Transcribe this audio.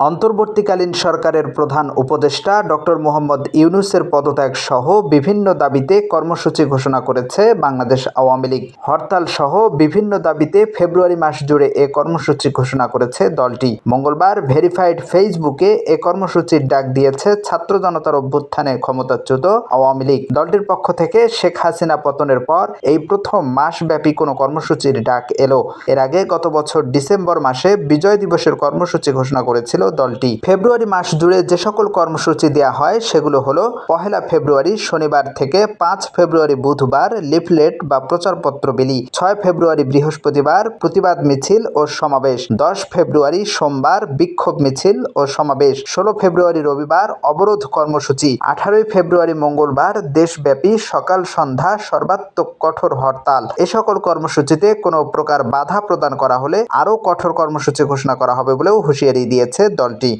অন্তর্বর্তীকালীন সরকারের প্রধান উপদেষ্টা ডক্টর মোহাম্মদ ইউনুসের পদত্যাগ সহ বিভিন্ন দাবিতে কর্মসূচি ঘোষণা করেছে বাংলাদেশ আওয়ামী লীগ। হরতাল সহ বিভিন্ন দাবিতে ফেব্রুয়ারি মাস জুড়ে এ কর্মসূচি ঘোষণা করেছে দলটি। মঙ্গলবার ভেরিফাইড ফেসবুকে এ কর্মসূচির ডাক দিয়েছে ছাত্র জনতার অভ্যুত্থানে ক্ষমতাচ্যুত আওয়ামী লীগ। দলটির পক্ষ থেকে শেখ হাসিনা পতনের পর এই প্রথম মাসব্যাপী কোনো কর্মসূচির ডাক এলো। এর আগে গত বছর ডিসেম্বর মাসে বিজয় দিবসের কর্মসূচি ঘোষণা করেছিল দলটি। ফেব্রুয়ারি মাস জুড়ে যে সকল কর্মসূচি দেওয়া হয়, সেগুলো হলো পহেলা ফেব্রুয়ারি শনিবার থেকে পাঁচ ফেব্রুয়ারি বুধবার লিফলেট বা প্রচারপত্র বিলি, ছয় ফেব্রুয়ারি বৃহস্পতিবার প্রতিবাদ মিছিল ও সমাবেশ, দশ ফেব্রুয়ারি সোমবার বিক্ষোভ মিছিল ও সমাবেশ, ষোলো ফেব্রুয়ারি রবিবার অবরোধ কর্মসূচি, আঠারোই ফেব্রুয়ারি মঙ্গলবার দেশব্যাপী সকাল সন্ধ্যা সর্বাত্মক কঠোর হরতাল। এ সকল কর্মসূচিতে কোনো প্রকার বাধা প্রদান করা হলে আরও কঠোর কর্মসূচি ঘোষণা করা হবে বলেও হুঁশিয়ারি দিয়েছে দলটি